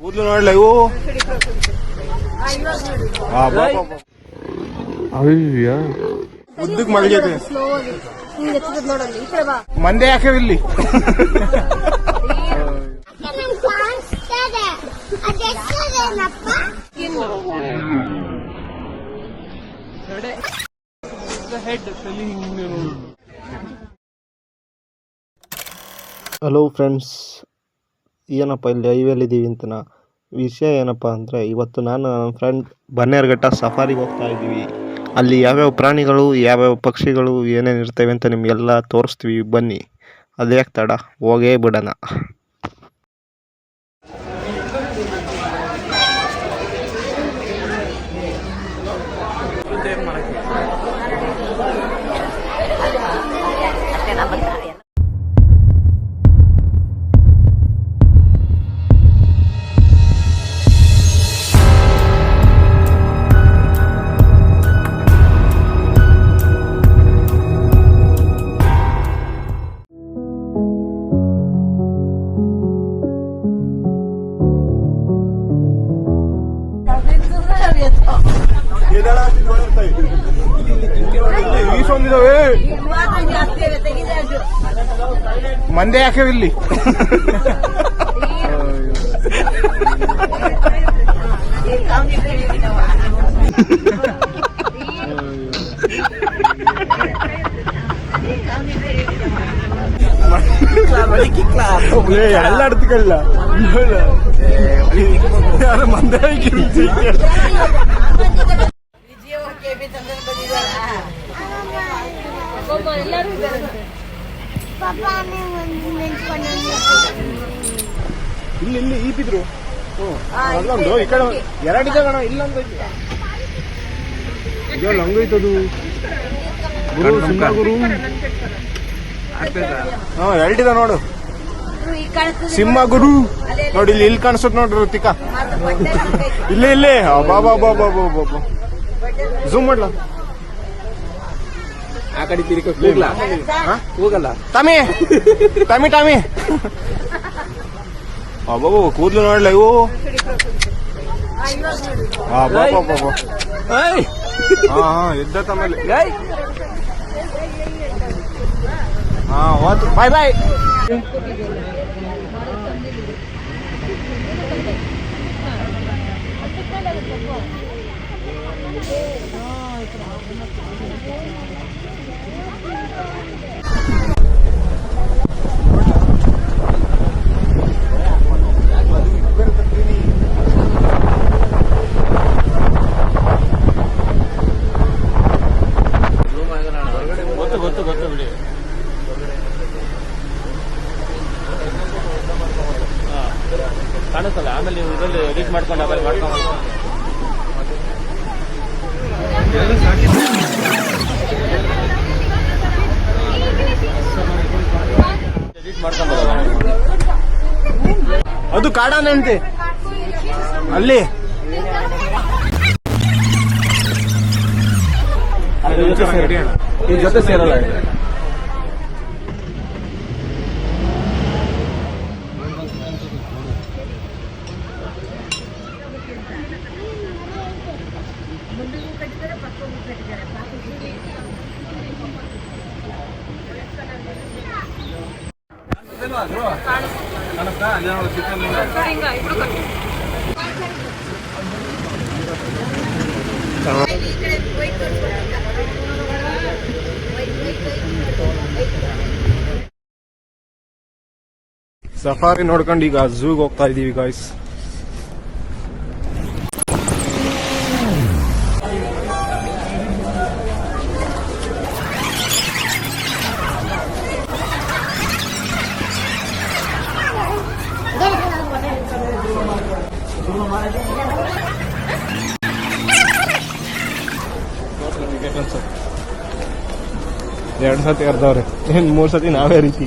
ಕೂದಲು ನೋಡ್ಲ ಇವು ಅಯ್ಯ. ಉದ್ದಕ್ ಮಳಿಗೆ ಮಂದೆ ಯಾಕೆ ಇಲ್ಲಿ. ಹಲೋ ಫ್ರೆಂಡ್ಸ್ ಏನಪ್ಪ ಇಲ್ಲಿ ಹೈವೇಲಿದ್ದೀವಿ ಅಂತ ವಿಷಯ ಏನಪ್ಪ ಅಂದರೆ ಇವತ್ತು ನಾನು ನನ್ನ ಫ್ರೆಂಡ್ ಬನ್ನೇರ್ಘಟ್ಟ ಸಫಾರಿಗೆ ಹೋಗ್ತಾ ಇದ್ದೀವಿ. ಅಲ್ಲಿ ಯಾವ್ಯಾವ ಪ್ರಾಣಿಗಳು, ಯಾವ್ಯಾವ ಪಕ್ಷಿಗಳು ಏನೇನು ಇರ್ತವೆ ಅಂತ ನಿಮಗೆಲ್ಲ ತೋರಿಸ್ತೀವಿ. ಬನ್ನಿ. ಅದೇ ತಡ? ಹೋಗೇ ಬಿಡೋಣ. ಈಸೊಂದಿದಾವೆ ಮಂದೆ ಯಾಕೆ ಇಲ್ಲಿ ಎಲ್ಲ ಅಡ್ತಿಕಲ್ಲ. ಯಾರು ಮಂದೆ ಎಲ್ಲರೂ ಇದ್ದಾರಂತೆ ಪಾಪ ಒಂದು ನಿಂತ್ಕೊಂಡು ಇಲ್ಲಿ ಇಲ್ಲಿ ಈ ಬಿದ್ರು ಅಲ್ಲೊಂದು ಈ ಕಡೆ ಎರಡಿದೆ ಕಣ ಇಲ್ಲೊಂದು ಅಯ್ಯೋ ಇದೆಲ್ಲ ಹಂಗೈತದು ಗುರು ಸಿಂಹ ಗುರು ಹಾ ಎರಡಿದೆ ನೋಡು. ಸಿಂಹ ಗುರು. ನೋಡಿ ಇಲ್ಲಿ ಇಲ್ಲಿ ಕಾಣಿಸುತ್ತೆ ನೋಡ್ರಿ ಋತಿಕಾ ಇಲ್ಲಿ ಇಲ್ಲಿ. ಬಾಬಾ ಬಾಬಾ ಬಾಬಾ ಜೂಮ್ ಮಾಡ್ಲ? ಆ ಕಡೆ ತಿರುಗಿ ಹೋಗ್ಲಾ? ಹೋಗಲ್ಲ. ತಮಿ ತಮಿ ತಮಿ ಅಬ್ಬಬ್ಬ ಕೂದ್ಲು ನೋಡ್ಲ ಇವು? ಎದ್ದ ತಮ್ಮಲ್ಲಿ. ಹಾ ಹೋತು. ಬಾಯ್ ಬಾಯ್! ಗೊತ್ತು ಗೊತ್ತು ಕಾಣಿಸ್ತಲ್ಲ ಆಮೇಲೆ ನೀವು ಇದರಲ್ಲಿ ಎಡಿಟ್ ಮಾಡ್ಕೊಂಡು ಆಮೇಲೆ ಮಾಡ್ಕೊಂಡು ಅದು ಕಾಡಾನಂತೆ ಅಲ್ಲಿ. ಜೊತೆ ಸೇರಲ್ಲ. ಸಫಾರಿ ನೋಡ್ಕೊಂಡು ಈಗ ಝೂಗ್ ಹೋಗ್ತಾ ಇದೀವಿ ಗಾಯ್ಸ್ ಎರಡು ಸತಿ ಅರ್ಧವ್ರೆ ಏನು ಮೂರು ಸತಿ ನಾವೇ ರೀತಿ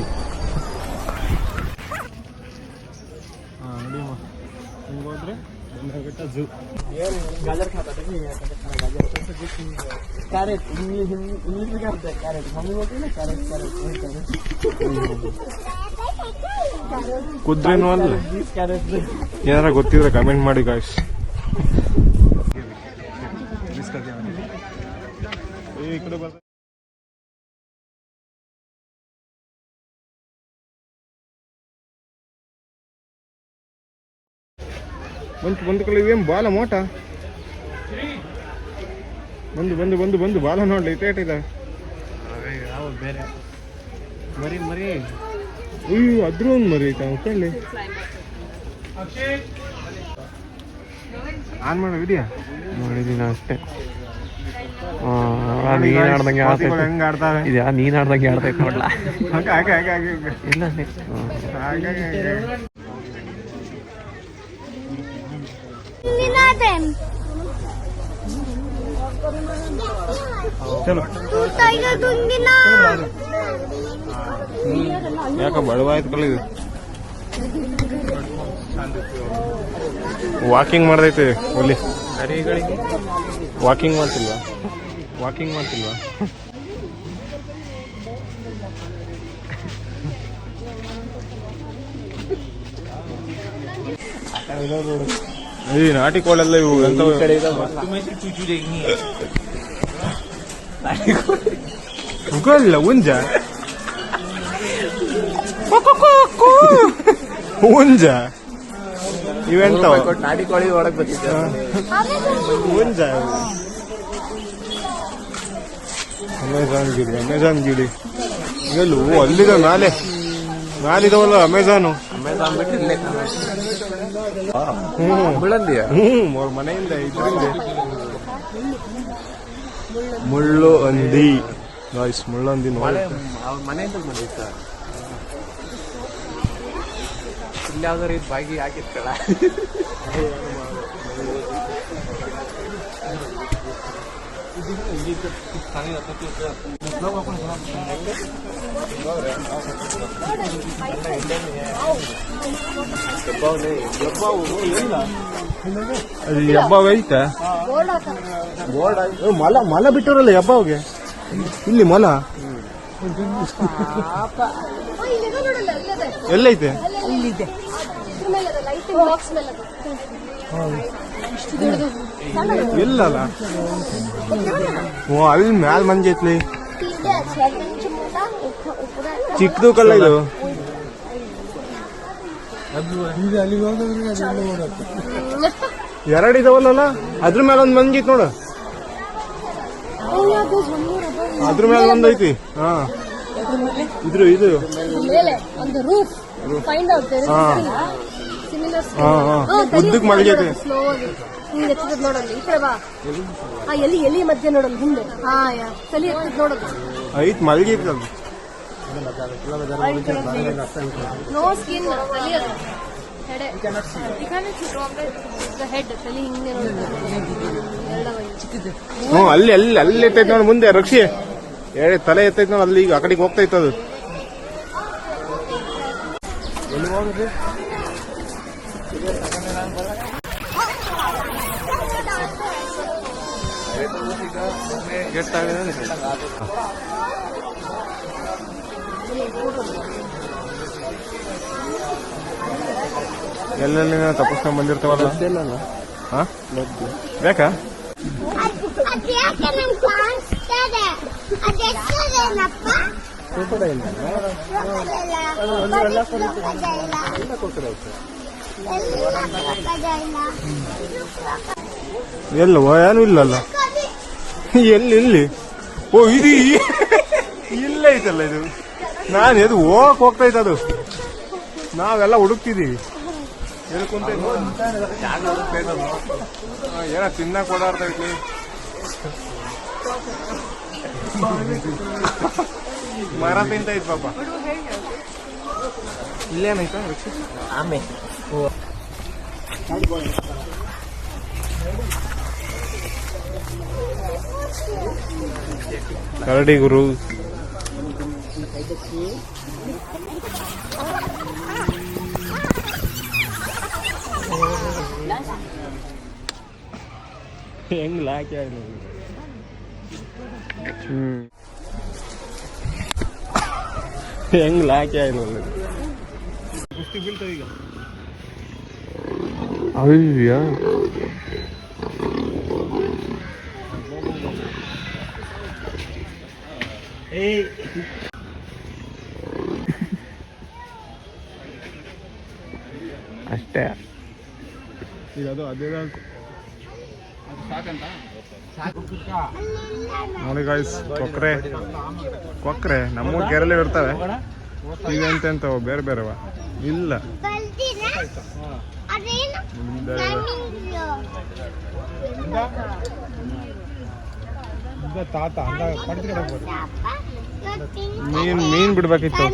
ಕುದ್ರೇನು ಅಲ್ಲ. ಏನಾರ ಗೊತ್ತಿದ್ರೆ ಕಮೆಂಟ್ ಮಾಡಿ ಗಾಯ್ಸ್ ಬಂತು ಬಂದು ಕಳಿವಿ ಇವೇನು ಬಾಲ ಮೋಟ? ಬಂದು ಬಂದು ಬಂದು ಬಂದು ಬಾಲ ನೋಡ್ಲಿ ಇಟ್ಟೇ ಬೇರೆ ಮರಿ ಮರಿ ಅಯ್ಯೋ ಅದ್ರ ಒಂದು ಮರಿ ಐತ ಕಳ್ಳಿ ಆನ್ ಮಾಡೋ ವಿಡಿಯೋ. ನೋಡಿದೀನಿ ಅಷ್ಟೇ. ನೀನ್ ಆಡ್ದಂಗೆ ಆಡ್ತೈತೆ ಹೆಂಗ್ ಆಡ್ತಾರೆ? ಇದ್ಯಾ? ನೀನ್ ಆಡ್ದಂಗೆ ಆಡ್ತೈತೆ ನೋಡ್ಲಾ. ಇಲ್ಲ ಯಾಕ ಬಡವಾಯ್ತು ಇದು? ವಾಕಿಂಗ್ ಮಾಡ್ದೈತೆ ಮರಿಗಳಿಗೆ ವಾಕಿಂಗ್ ಮಾಡ್ತಿಲ್ವಾ? ವಾಕಿಂಗ್ ಮಾಡ್ತಿಲ್ವಾ? ಈ ನಾಟಿ ಕೋಳೆಲ್ಲ ಇವು ಎಂತ ಮುಖಲ್ಲ ಉಂಜ? ಉಂಜ? ಇವೆಂತ ನಾಟಿ ಕೋಳಿ ಒಳಗ್ ಬರ್ತಿದ್ದೆ. ಉಂಜ? ಅಮೆಝಾನ್ ಗಿಳಿ ಅಮೆಝಾನ್ ಗಿಡಿ ಎಲ್ಲೂ ಅಲ್ಲಿದ ನಾಲೆ ನಾಲಿದವಲ್ಲ ಅಮೆಝಾನು ಅಮೆಝಾನ್ ಬಿಟ್ಟು ಇಲ್ಲೇ ಹ್ಮ್ ಬೀಳಂದಿಯ ಹ್ಮ್ ಅವ್ರ ಮನೆಯಿಂದ ಇದ್ರಿಂದ. ಮುಳ್ಳು ಅಂದಿ. ಗಾಯ್ಸ್ ಮುಳ್ಳಂದಿ ನೋಡಿ. ಅವ್ರ ಮನೆಯಿಂದ ಬಂದಿತ್ತ ಇಲ್ಲಿ ಯಾವ್ದಾರು ಇದು ಬಾಗಿ ಹಾಕಿರ್ತಾಳ ಅದು ಹಬ್ಬ ಐತೆ? ಬೋರ್ಡ್ ಮಲ ಮಲ ಬಿಟ್ಟವ್ರಲ್ಲ ಹಬ್ಬಗೆ ಇಲ್ಲಿ ಮಲ? ಎಲ್ಲೈತೆ? ಎಲ್ಲಲ್ಲ ಓ ಅಲ್ಲಿ ಮ್ಯಾಲ್ ಮಂಜ್ ಐತ್ಲಿ. ಚಿಕ್ಕದು ಕಲ್ಲ ಇದು. ಎರಡು ಇದಾವಲ್ಲ ಅದ್ರ ಮೇಲೆ ಒಂದ್ ಮಂಜಿ ನೋಡ ನೋಡು. ಅದ್ರ ಮೇಲೆ ಒಂದ್ ಐತಿ. ಹಾ. ಇದ್ರು ಇದು. ಹಾ. ಉದ್ದಕ್ ಮಲಗೈತೆ. ಸ್ಲೋ ಆಗಿ ಹಿಂಗೆ ಎತ್ತದ ನೋಡಲ್ಲಿ ಈ ಕಡೆ ಬಾ. ಆ ಎಲ್ಲಿ ಎಲ್ಲಿ ಮಧ್ಯೆ ನೋಡಲ್ಲಿ ಹಿಂದೆ. ಹಾ ಯಾ ತಲೆ ಎತ್ತಿದ್ ಐತ್ ನೋ ಸ್ಕಿನ್ ತಲೆ ಅದು. ಹೆಡೆ ಹೆಡ್ ತಲೆ ಹಿಂಗೆ ನೋಡೋದು ಎರಡವ ಚಿಕ್ಕದು ಹ್ಞೂ ಅಲ್ಲಿ ಅಲ್ಲಿ ಅಲ್ಲಿ ಎತ್ತೈತ್ ನೋಡಿ ಮುಂದೆ ರಕ್ಷಿ. ಏ ತಲೆ ಎತ್ತೈತ್ ನೋಡಿ ಅಲ್ಲಿ ಈಗ ಆ ಕಡೆಗೆ ಹೋಗ್ತೈತೆ ಅದು. ಎಲ್ಲೆಲ್ಲಿ ತಪ್ಪಿಸ್ಕೊಂಡ್ ಬಂದಿರ್ತಾವಲ್ಲ ಬೇಕಾ ಎಲ್ಲ ಏನು ಇಲ್ಲಲ್ಲ. ಎಲ್ಲಿ ಎಲ್ಲಿ? ಓ ಇದು ಇಲ್ಲ ಐತಲ್ಲ ಇದು. ನಾನು ಎದು ಹೋಗಕ್ ಇತ್ತು ಅದು. ನಾವೆಲ್ಲ ಹುಡುಕ್ತಿದೀವಿ ಎಲ್ಲಿ ಕುಂತೈತೆ ಹಾ, ಏನೋ ತಿನ್ನಕ್ ಓಡಾಡ್ತೈತಿ ಮರ ತಿಂತೈತ್ ಪಾಪ. ಇಲ್ಲೇನೈತಾ ಆಮೇಲೆ ಆಮೆ. ಕರಡಿ ಗುರು. ಹೆಂಗ್ ಲಾಕಿ ಹ್ಮ್. ಹೆಂಗ್ ಲಾಕಿ ಆಯ್ತು ಅಯ್ಯ. ಅಷ್ಟೇ. ಈಗ ಅದು ಅದೇ ನೋಡಿ ಗಾಯ್ಸ್ ಕೊಕ್ರೆ. ಕೊಕ್ರೆ ನಮ್ಮ ಕೆರೆಲೆ ಇರ್ತವೆ. ಎಂತೆಂತ ಬೇರೆ ಬೇರೆವ. ಇಲ್ಲ. ಬಲ್ದಿನ ಅದೇನು ಮುಂದೆ ತಾತ ಮೀನ್ ಮೀನ್ ಬಿಡ್ಬೇಕಿತ್ತು.